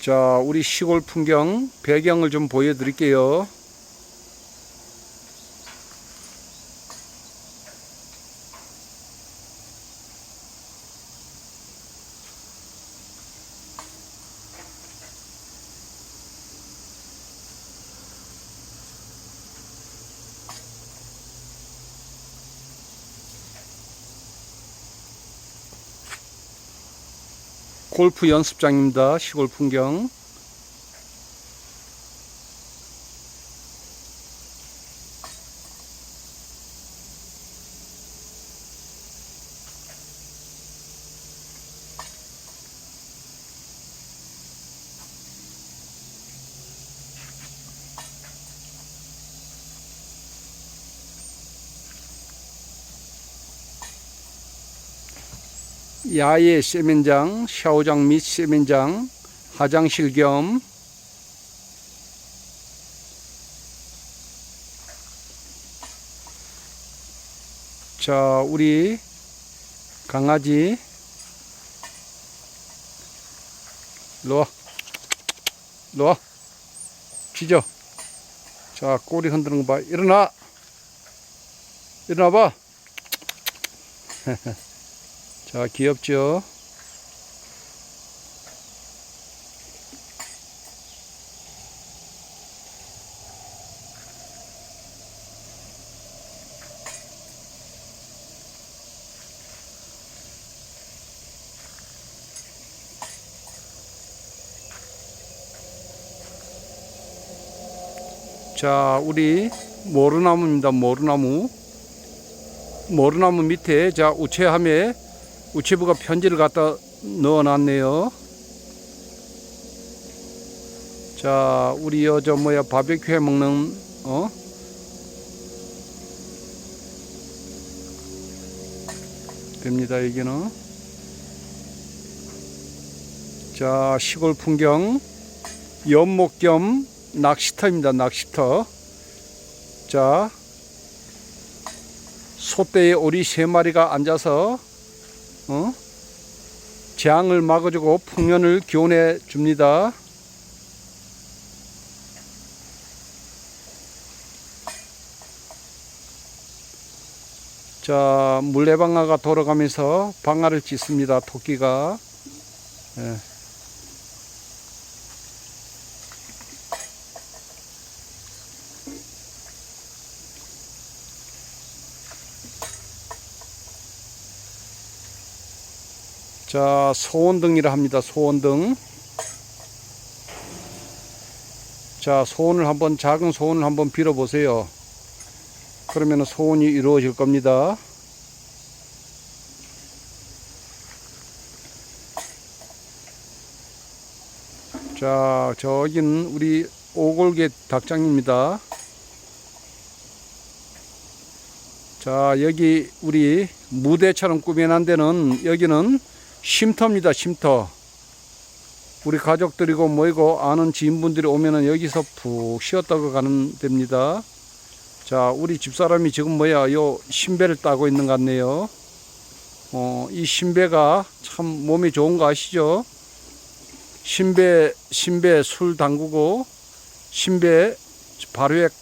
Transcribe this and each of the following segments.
자, 우리 시골 풍경 배경을 좀 보여드릴게요. 골프 연습장입니다. 시골 풍경. 야외 세면장, 샤워장 및 세면장, 화장실 겸 자, 우리 강아지. 일로 와. 짖어. 자, 꼬리 흔드는 거 봐. 일어나. 일어나 봐. 자, 귀엽죠? 자, 우리 모르나무입니다. 모르나무. 모르나무 밑에 자 우체함에 우체부가 편지를 갖다 넣어놨네요. 자, 우리 여저 뭐야 바베큐 해 먹는 어? 됩니다 여기는. 자, 시골 풍경 연못 겸 낚시터입니다. 낚시터. 자, 소떼의 오리 세 마리가 앉아서 어? 재앙을 막아주고 풍년을 기원해 줍니다. 자, 물레방아가 돌아가면서 방아를 찢습니다. 토끼가. 예. 자, 소원등이라 합니다. 소원등. 자, 소원을 한번, 작은 소원을 한번 빌어보세요. 그러면 소원이 이루어질 겁니다. 자, 저기는 우리 오골개 닭장입니다. 자, 여기 우리 무대처럼 꾸며난 데는 여기는 쉼터입니다. 쉼터. 우리 가족들이고 모이고 아는 지인분들이 오면은 여기서 푹 쉬었다가 가는 데입니다. 자, 우리 집사람이 지금 뭐야, 요 신배를 따고 있는 것 같네요. 어, 이 신배가 참 몸에 좋은 거 아시죠? 신배, 신배 술 담그고, 신배 발효액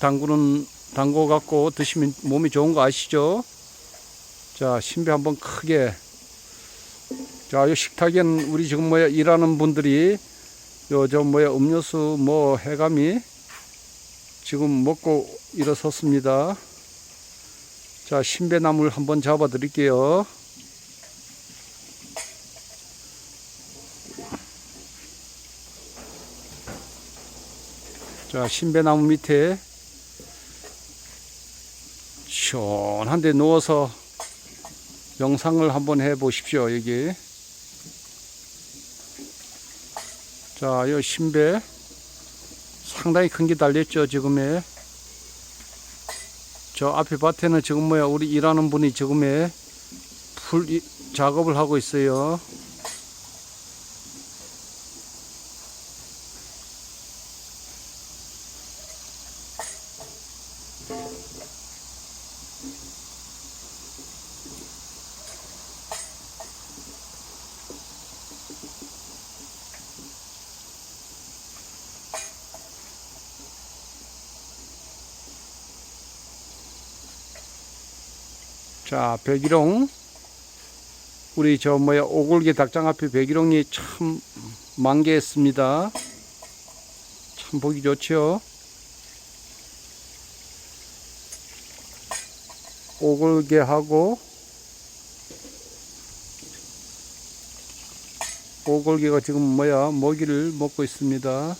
담그는, 담궈 갖고 드시면 몸이 좋은 거 아시죠? 자, 신배 한번 크게 자, 이 식탁엔 우리 지금 뭐야 일하는 분들이 요저 뭐야 음료수 뭐 해감이 지금 먹고 일어섰습니다. 자, 신배나무를 한번 잡아 드릴게요. 자, 신배나무 밑에 시원한 데 누워서 영상을 한번 해 보십시오, 여기. 자, 이 신배 상당히 큰 게 달렸죠, 지금에. 저 앞에 밭에는 지금 뭐야, 우리 일하는 분이 지금에 풀 이- 작업을 하고 있어요. 자, 백일홍. 우리 저 뭐야 오골계 닭장 앞에 백일홍이 참 만개했습니다. 참 보기 좋죠. 오골계하고 오골계가 지금 뭐야 먹이를 먹고 있습니다.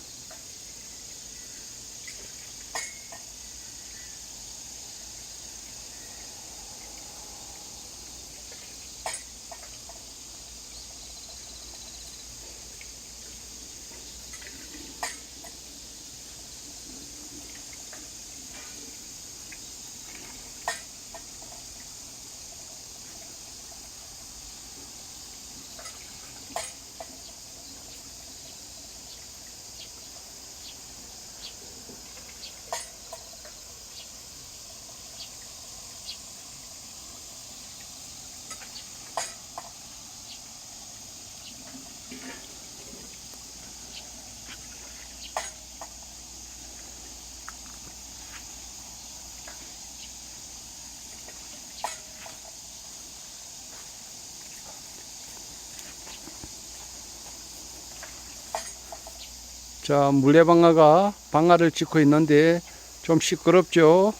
자, 물레방아가 방아를 찍고 있는데 좀 시끄럽죠?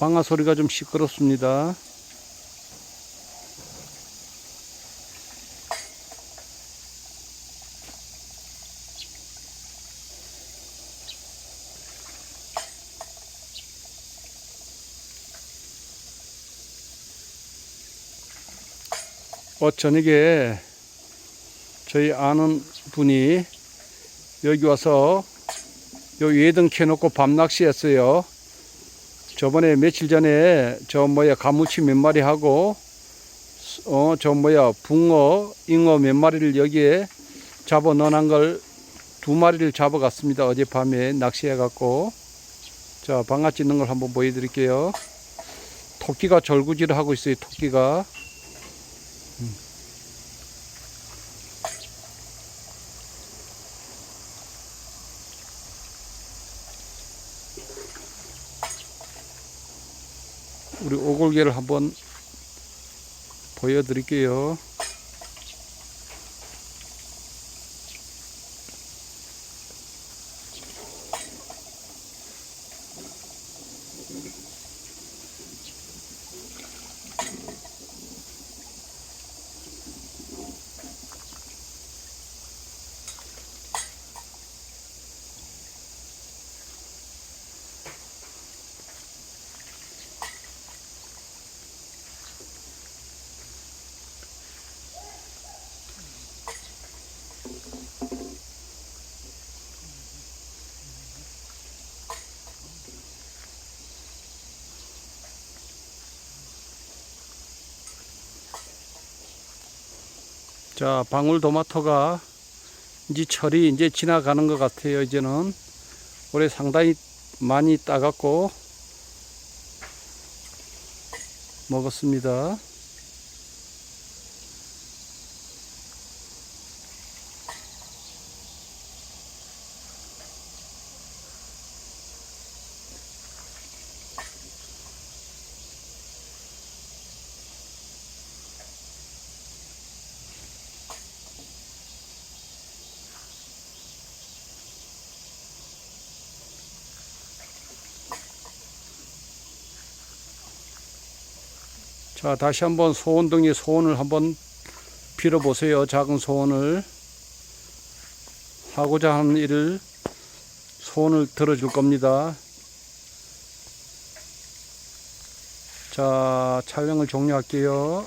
방아 소리가 좀 시끄럽습니다. 어, 저녁에 저희 아는 분이 여기 와서 요 외등 켜놓고 밤낚시 했어요. 저번에 며칠 전에 저 뭐야 가무치 몇 마리 하고 어 저 뭐야 붕어, 잉어 몇 마리를 여기에 잡아 넣어놓은 걸 두 마리를 잡아 갔습니다. 어젯밤에 낚시해 갖고 자 방아 찢는 걸 한번 보여드릴게요. 토끼가 절구질을 하고 있어요. 토끼가 오골개를 한번 보여드릴게요. 자, 방울토마토가 이제 철이 이제 지나가는 것 같아요. 이제는 올해 상당히 많이 따갖고 먹었습니다. 자, 다시 한번 소원등에 소원을 한번 빌어보세요. 작은 소원을. 하고자 하는 일을 소원을 들어줄 겁니다. 자, 촬영을 종료할게요.